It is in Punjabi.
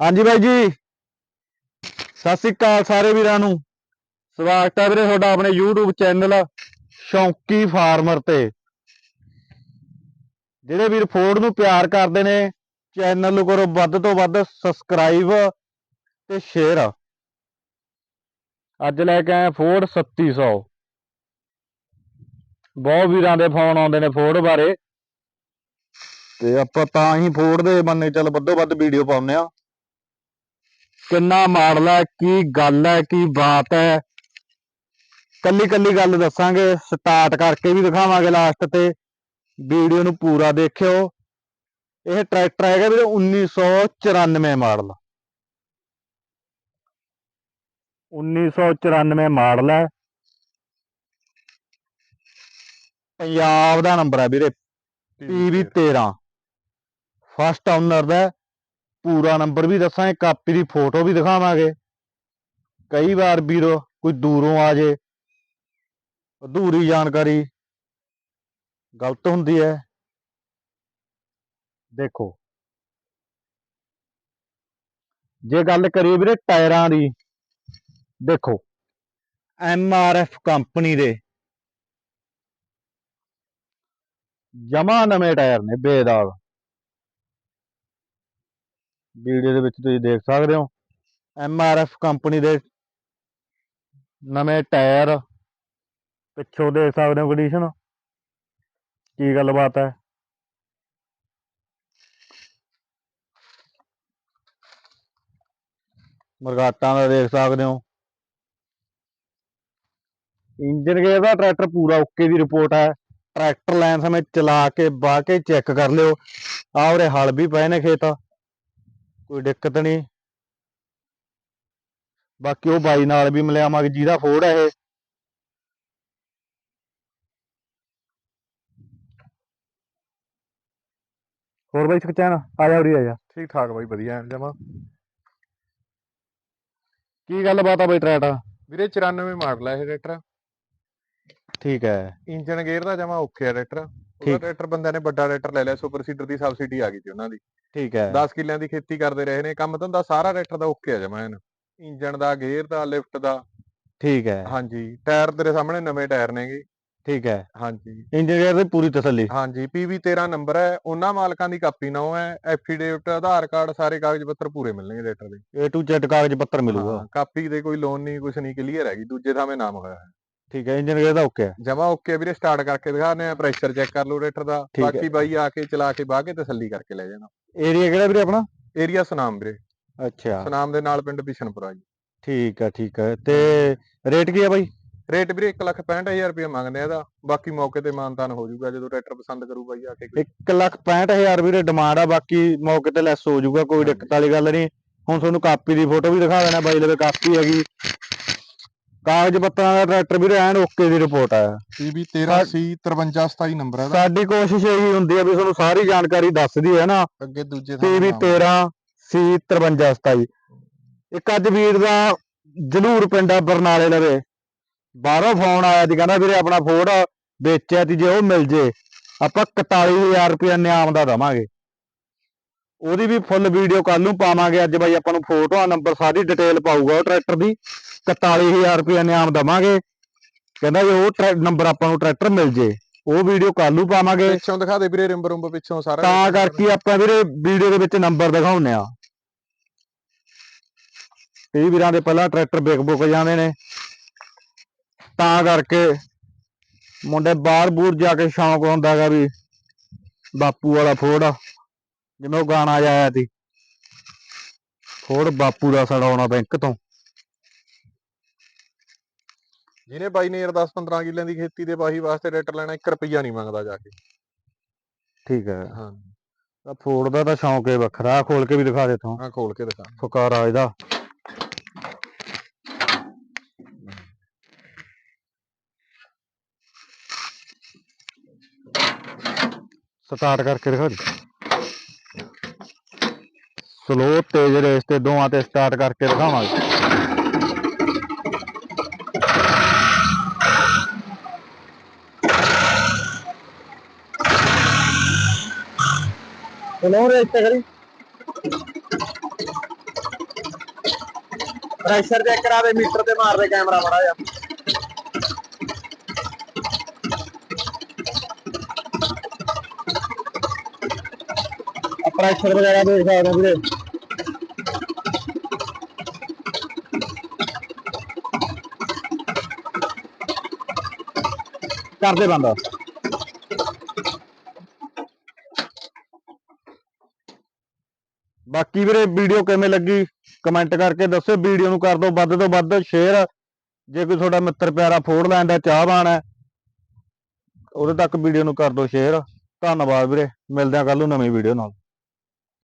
ਹਾਂਜੀ ਬਾਈ ਜੀ। ਸਤਿ ਸ੍ਰੀ ਅਕਾਲ ਸਾਰੇ ਵੀਰਾਂ ਨੂੰ। ਸਵਾਗਤ ਹੈ ਵੀਰੇ ਤੁਹਾਡਾ ਆਪਣੇ YouTube ਚੈਨਲ ਸ਼ੌਂਕੀ ਫਾਰਮਰ ਤੇ। ਜਿਹੜੇ ਵੀਰ ਫੋਰਡ ਨੂੰ ਪਿਆਰ ਕਰਦੇ ਨੇ ਚੈਨਲ ਨੂੰ ਕਰੋ ਵੱਧ ਤੋਂ ਵੱਧ ਸਬਸਕ੍ਰਾਈਬ ਤੇ ਸ਼ੇਅਰ ਅੱਜ ਲੈ ਕੇ ਆਏ ਫੋਰਡ 3700 ਬਹੁਤ ਵੀਰਾਂ ਦੇ ਫੋਨ ਆਉਂਦੇ ਨੇ ਫੋਰਡ ਬਾਰੇ। ਤੇ ਆਪਾਂ ਤਾਂ ਹੀ ਫੋਰਡ ਦੇ ਬੰਨੇ ਚੱਲ ਵੱਧੋ ਵੱਧ ਵੀਡੀਓ ਪਾਉਂਦੇ ਆ ਕਿੰਨਾ ਮਾਡਲ ਹੈ ਕੀ ਗੱਲ ਹੈ ਕੀ ਬਾਤ ਹੈ ਕੱਲੀ ਕੱਲੀ ਗੱਲ ਦੱਸਾਂਗੇ ਸਟਾਰਟ ਕਰਕੇ ਵੀ ਦਿਖਾਵਾਂਗੇ ਲਾਸਟ ਤੇ। ਵੀਡੀਓ ਨੂੰ ਪੂਰਾ ਦੇਖਿਓ। ਇਹ ਟਰੈਕਟਰ ਹੈਗਾ ਵੀਰੇ 1994 ਮਾਡਲ। 1994 ਮਾਡਲ ਹੈ ਪੰਜਾਬ ਦਾ ਨੰਬਰ ਹੈ ਵੀਰੇ। ਪੀਵੀ 13 ਫਸਟ ਓਨਰ ਦਾ ਹੈ। ਪੂਰਾ ਨੰਬਰ ਵੀ ਦੱਸਾਂਗੇ ਕਾਪੀ ਦੀ ਫੋਟੋ ਵੀ ਦਿਖਾਵਾਂਗੇ। ਕਈ ਵਾਰ ਵੀਰੋ, ਕੋਈ ਦੂਰੋਂ ਆ ਜੇ, ਅਧੂਰੀ ਜਾਣਕਾਰੀ ਗਲਤ ਹੁੰਦੀ ਹੈ। ਦੇਖੋ। ਜੇ ਗੱਲ ਕਰੀਏ ਵੀਰੇ ਟਾਇਰਾਂ ਦੀ, ਦੇਖੋ, ਐਮ ਆਰ ਐਫ ਕੰਪਨੀ ਦੇ ਜਮਾ ਨਵੇਂ ਟਾਇਰ ਨੇ, ਬੇਦਾਗ। ਵੀਡੀਓ ਦੇ ਵਿੱਚ ਤੁਸੀਂ ਦੇਖ ਸਕਦੇ ਹੋ। ਐਮ ਆਰ ਐਫ ਕੰਪਨੀ ਦੇ ਨਵੇਂ ਟਾਇਰ ਪਿੱਛੋਂ ਦੇਖ ਸਕਦੇ ਹੋ ਕੰਡੀਸ਼ਨ ਕੀ ਗੱਲਬਾਤ ਹੈ। ਮਰਗਾਟਾਂ ਦਾ ਦੇਖ ਸਕਦੇ ਹੋ। ਇੰਜਨ ਗੇਅਰ ਦਾ ਟਰੈਕਟਰ ਪੂਰਾ ਓਕੇ ਦੀ ਰਿਪੋਰਟ ਹੈ। ਟਰੈਕਟਰ ਲੈਣ ਸਮੇਂ ਚਲਾ ਕੇ ਬਾਹ ਕੇ ਚੈੱਕ ਕਰ ਲਿਓ। ਆਹ ਉਰੇ ਹਲ ਵੀ ਪਏ ਨੇ ਖੇਤ। ਕੋਈ ਦਿੱਕਤ ਨਹੀਂ। ਬਾਕੀ ਉਹ ਬਾਈ ਨਾਲ ਵੀ ਮਿਲਿਆਵਾਂਗੇ ਜਿਹਦਾ ਫੋੜ ਹੈ ਇਹ। ਹੋਰ ਬਾਈ ਸੁਖਚੈਨ ਆ ਜਾ ਉਰੀ ਆ ਜਾ। ਠੀਕ ਠਾਕ ਬਾਈ ਵਧੀਆ ਐਨ ਜਮਾ। ਕੀ ਗੱਲਬਾਤ ਆ ਬਾਈ ਟਰੈਕਟਰ? ਵੀਰੇ 94 ਮਾਡਲ ਹੈ ਇਹ ਟਰੈਕਟਰ। ਠੀਕ ਹੈ। ਇੰਜਨ ਗੇਅਰ ਦਾ ਜਮਾ ਓਕੇ ਹੈ ਟਰੈਕਟਰ। ਉਹਦਾ ਠੀਕ। ਟਰੈਕਟਰ ਬੰਦਿਆਂ ਨੇ ਵੱਡਾ ਟਰੈਕਟਰ ਲੈ ਲਿਆ ਸੁਪਰ ਸੀਡਰ ਦੀ ਸਬਸਿਡੀ ਆ ਗਈ ਸੀ ਉਹਨਾਂ ਦੀ। ਠੀਕ ਹੈ। 10 ਕਿੱਲਿਆਂ ਦੀ ਖੇਤੀ ਕਰਦੇ ਰਹੇ ਨੇ ਕੰਮ ਧੰਦਾ ਸਾਰਾ ਟਰੈਕਟਰ ਦਾ ਓਕੇ ਆ ਜਮਾ ਐਨ। ਇੰਜਨ ਦਾ ਗੇਅਰ ਦਾ ਲਿਫਟ ਦਾ। ਠੀਕ ਹੈ। ਹਾਂਜੀ ਟਾਇਰ ਤੇਰੇ ਸਾਹਮਣੇ ਨਵੇਂ ਟਾਇਰ ਨੇਗੇ। ਠੀਕ ਹੈ। ਹਾਂਜੀ। ਇੰਜਨ ਗੇਅਰ ਦੀ ਪੂਰੀ ਤਸੱਲੀ। ਹਾਂਜੀ PV 13 ਨੰਬਰ ਹੈ ਉਹਨਾਂ ਮਾਲਕਾਂ ਦੀ ਕਾਪੀ ਨਾ ਹੈ ਐਫੀਡੇਵਿਟ ਆਧਾਰ ਕਾਰਡ ਸਾਰੇ ਕਾਗਜ਼ ਪੱਤਰ ਪੂਰੇ ਮਿਲਣਗੇ ਟਰੈਕਟਰ ਦੇ। A to Z ਕਾਗਜ਼ ਪੱਤਰ ਮਿਲੂਗਾ। ਹਾਂ, ਕਾਪੀ ਦੇ ਕੋਈ ਲੋਨ ਨਹੀਂ ਕੁਛ ਨਹੀਂ ਕਲੀਅਰ ਹੈਗੀ ਦੂਜੇ ਥਾਵੇਂ ਨਾਮ ਹੋਇਆ ਹੈ। ਠੀਕ ਹੈ ਇੰਜਨ ਗੇਅਰ ਦਾ ਓਕੇ ਹੈ। ਜਮਾ ਓਕੇ ਵੀਰੇ ਸਟਾਰਟ ਕਰਕੇ ਦਿਖਾਉਂਦੇ ਆ ਪ੍ਰੈਸ਼ਰ ਚੈੱਕ ਕਰ ਲਓ ਰੇਟਰ ਦਾ। ਠੀਕ ਹੈ। ਬਾਕੀ ਬਾਈ ਆ ਕੇ ਚਲਾ ਕੇ ਬਾਹ ਕੇ ਤਸੱਲੀ ਕਰਕੇ ਲੈ ਜਾਣਾ। ਏਰੀਆ ਕਿਹੜਾ ਵੀਰੇ ਆਪਣਾ? ਏਰੀਆ ਸੁਨਾਮ ਵੀਰੇ। ਅੱਛਾ। ਸੁਨਾਮ ਦੇ ਨਾਲ ਪਿੰਡ ਬਿਸ਼ਨਪੁਰਾ ਜੀ। ਠੀਕ ਹੈ ਠੀਕ ਹੈ। ਤੇ ਰੇਟ ਕੀ ਹੈ ਬਾਈ? ਰੇਟ ਵੀਰੇ 165000 ਰੁਪਏ ਮੰਗਦੇ ਆ ਇਹਦਾ। ਬਾਕੀ ਮੌਕੇ ਤੇ ਮਾਨਤਾਨ ਹੋ ਜਾਊਗਾ ਜਦੋਂ ਟਰੈਕਟਰ ਪਸੰਦ ਕਰੂ ਬਾਈ ਆ ਕੇ ਕੋਈ। 1 ਲੱਖ 65000 ਵੀਰੇ ਡਿਮਾਂਡ ਆ ਬਾਕੀ ਮੌਕੇ ਤੇ ਲੈਸ ਹੋ ਜਾਊਗਾ ਕੋਈ। ਦਿੱਕਤ ਵਾਲੀ ਗੱਲ ਨਹੀਂ। ਹੁਣ ਤੁਹਾਨੂੰ ਕਾਪੀ ਦੀ ਫੋਟੋ ਵੀ ਦਿਖਾ ਦੇਣਾ ਬਾਈ ਲਵੇ ਕਾਪੀ ਹੈਗੀ। ਕਾਗਜ਼ ਪੱਤਰਾਂ ਦਾ ਟਰੈਕਟਰ ਵੀਰੇ ਐਨ ਓਕੇ ਦੀ ਰਿਪੋਰਟ ਆ। PB ਸਾ- 13C 5327 ਨੰਬਰ ਹੈ ਸਾਡੀ ਕੋਸ਼ਿਸ਼ ਇਹੀ ਹੁੰਦੀ ਹੈ ਵੀ ਤੁਹਾਨੂੰ ਸਾਰੀ ਜਾਣਕਾਰੀ ਦੱਸਦੀ ਹੈ ਨਾ। ਅੱਗੇ ਦੂਜੇ ਪੀਵੀ 13 ਸੀ 5327 ਇੱਕ ਅੱਜ ਵੀਰ ਦਾ ਜਲੂਰ ਪਿੰਡ ਆ ਬਰਨਾਲੇ ਲਵੇ। ਬਾਹਰੋਂ ਫੋਨ ਆਇਆ ਸੀ ਕਹਿੰਦਾ ਵੀਰੇ ਆਪਣਾ ਫੋੜ ਵੇਚਿਆ ਤੀ ਜੇ ਉਹ ਮਿਲ ਜੇ ਆਪਾਂ 41000 ਰੁਪਏ ਨਿਆਮ ਦਾ ਦਵਾਂਗੇ। ਉਹਦੀ ਵੀ ਫੁੱਲ ਵੀਡੀਓ ਕੱਲ ਨੂੰ ਪਾਵਾਂਗੇ ਅੱਜ ਬਾਈ ਆਪਾਂ ਨੂੰ ਫੋਟੋਆਂ ਨੰਬਰ ਸਾਰੀ ਡਿਟੇਲ ਪਾਊਗਾ ਉਹ ਟਰੈਕਟਰ ਦੀ। 41000 ਰੁਪਏ ਨਿਆਮ ਦਵਾਂਗੇ। ਕਹਿੰਦਾ ਜੇ ਉਹ ਨੰਬਰ ਆਪਾਂ ਨੂੰ ਟਰੈਕਟਰ ਮਿਲ ਜੇ ਉਹ ਵੀਡੀਓ ਕੱਲ ਨੂੰ ਪਾਵਾਂਗੇ। ਪਿੱਛੋਂ ਦਿਖਾ ਦੇ ਵੀਰੇ ਰਿੰਬ ਰੁੰਬ ਪਿੱਛੋਂ ਸਾਰਾ ਤਾਂ ਕਰਕੇ ਆਪਾਂ ਵੀਰੇ ਵੀਡੀਓ ਦੇ ਵਿੱਚ ਨੰਬਰ ਦਿਖਾਉਂਦੇ ਆ ਕਈ ਵੀਰਾਂ ਦੇ ਪਹਿਲਾਂ ਟਰੈਕਟਰ ਵਿਕ ਬੁੱਕ ਜਾਂਦੇ ਨੇ। ਤਾਂ ਕਰਕੇ ਮੁੰਡੇ ਬਾਹਰ ਬੂਰ ਜਾ ਕੇ ਸ਼ੌਂਕ ਹੁੰਦਾ ਹੈਗਾ ਵੀ ਬਾਪੂ ਵਾਲਾ ਫੋੜ। ਜਿਵੇਂ ਉਹ ਗਾਣਾ ਆਇਆ ਸੀ। ਫੋੜ ਬਾਪੂ ਦਾ ਸੜਾਉਣਾ ਬੈਂਕ ਤੋਂ। ਜਿਹਨੇ ਬਾਈ ਨੇ ਯਾਰ 10 15 ਕਿੱਲਿਆਂ ਦੀ ਖੇਤੀ ਦੇ ਵਾਹੀ ਵਾਸਤੇ ਟਰੈਕਟਰ ਲੈਣਾ 1 ਰੁਪਿਆ ਨਹੀਂ ਮੰਗਦਾ ਜਾ ਕੇ। ਠੀਕ ਹੈ। ਹਾਂ ਤਾਂ ਫੋੜ ਦਾ ਤਾਂ ਸ਼ੌਂਕ ਹੈ ਵੱਖਰਾ ਖੋਲ ਕੇ ਵੀ ਦਿਖਾ ਦੇ ਤੂੰ ਆ ਖੋਲ ਕੇ ਦਿਖਾ। ਫੁਕਾਰਾ ਇਹਦਾ। ਸਟਾਰਟ ਕਰਕੇ ਦਿਖਾ ਦੇ। ਸਲੋ ਤੇਜ਼ ਰੇਸ ਤੇ ਦੋਵਾਂ ਤੇ ਸਟਾਰਟ ਕਰਕੇ ਦਿਖਾਵਾਂਗੇ। ਸਲੋ ਰੇਸ ਤੇ ਪ੍ਰੈਸ਼ਰ ਚੈੱਕ ਕਰਾ ਦੇ ਮੀਟਰ ਤੇ ਮਾਰ ਦੇ ਕੈਮਰਾ ਮੜਾ ਜਾ ਪ੍ਰੈਸ਼ਰ ਵਗੈਰਾ ਦੇਖ ਸਕਦੇ ਵੀਰੇ। ਕਰਦੇ ਬੰਦ। ਬਾਕੀ ਵੀਰੇ ਵੀਡੀਓ ਕਿਵੇਂ ਲੱਗੀ? ਕਮੈਂਟ ਕਰਕੇ ਦੱਸੋ ਵੀਡੀਓ ਨੂੰ ਕਰ ਦਿਓ, ਵੱਧ ਤੋਂ ਵੱਧ ਸ਼ੇਅਰ ਜੇ ਕੋਈ ਤੁਹਾਡਾ ਮਿੱਤਰ ਪਿਆਰਾ ਫੋੜ ਲੈਂਦਾ ਚਾਹਵਾਨ ਹੈ, ਉਹਦੇ ਤੱਕ ਵੀਡੀਓ ਨੂੰ ਕਰ ਦਿਓ ਸ਼ੇਅਰ ਧੰਨਵਾਦ ਵੀਰੇ, ਮਿਲਦੇ ਹਾਂ ਕੱਲ ਨੂੰ ਨਵੀਂ ਵੀਡੀਓ ਨਾਲ।